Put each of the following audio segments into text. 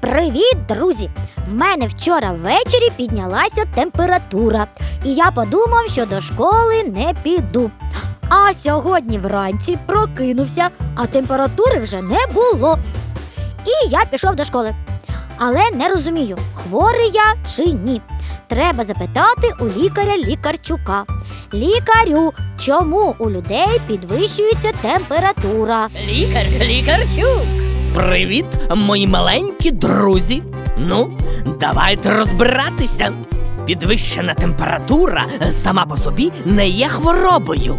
Привіт, друзі! В мене вчора ввечері піднялася температура, і я подумав, що до школи не піду. А сьогодні вранці прокинувся, а температури вже не було. І я пішов до школи. Але не розумію, хворий я чи ні. Треба запитати у лікаря лікарчука. Лікарю, чому у людей підвищується температура? Лікар, лікарчук. Привіт, мої маленькі друзі. Ну, давайте розбиратися. Підвищена температура сама по собі не є хворобою,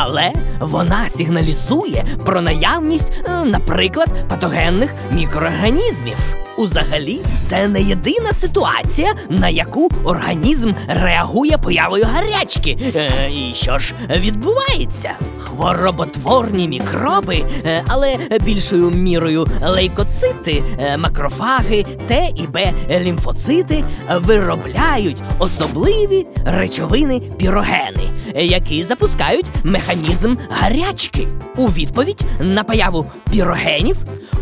але вона сигналізує про наявність, е, наприклад, патогенних мікроорганізмів. Узагалі, це не єдина ситуація, на яку організм реагує появою гарячки. Е, і що ж відбувається? Хвороботворні мікроби, е, але більшою мірою лейкоцити, е, макрофаги, Т і Б лімфоцити виробляють особливі речовини пірогени, які запускають механізм гарячки. У відповідь на появу пірогенів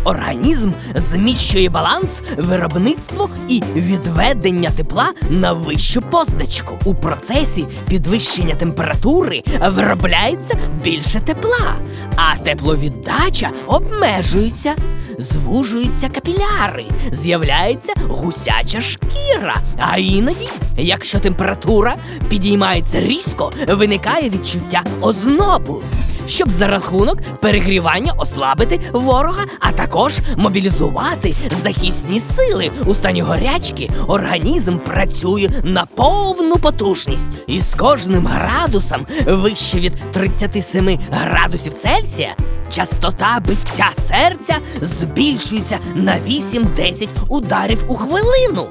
організм зміщує баланс виробництва і відведення тепла на вищу позначку. У процесі підвищення температури виробляється більше тепла, а тепловіддача обмежується, звужуються капіляри, з'являється гусяча шкіра. А іноді, якщо температура підіймається різко, виникає відчуття ознобу щоб за рахунок перегрівання ослабити ворога, а також мобілізувати захисні сили. У стані горячки організм працює на повну потужність, і з кожним градусом вище від 37 градусів Цельсія. Частота биття серця збільшується на 8-10 ударів у хвилину.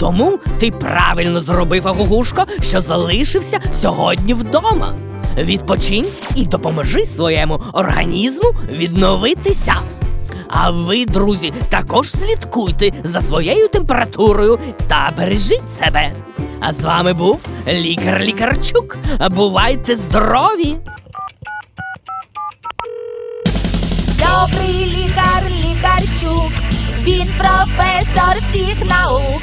Тому ти правильно зробив Агугушко, що залишився сьогодні вдома. Відпочинь і допоможи своєму організму відновитися. А ви, друзі, також слідкуйте за своєю температурою та бережіть себе. А з вами був лікар Лікарчук. Бувайте здорові! Добрий лікар, лікарчук, він професор всіх наук,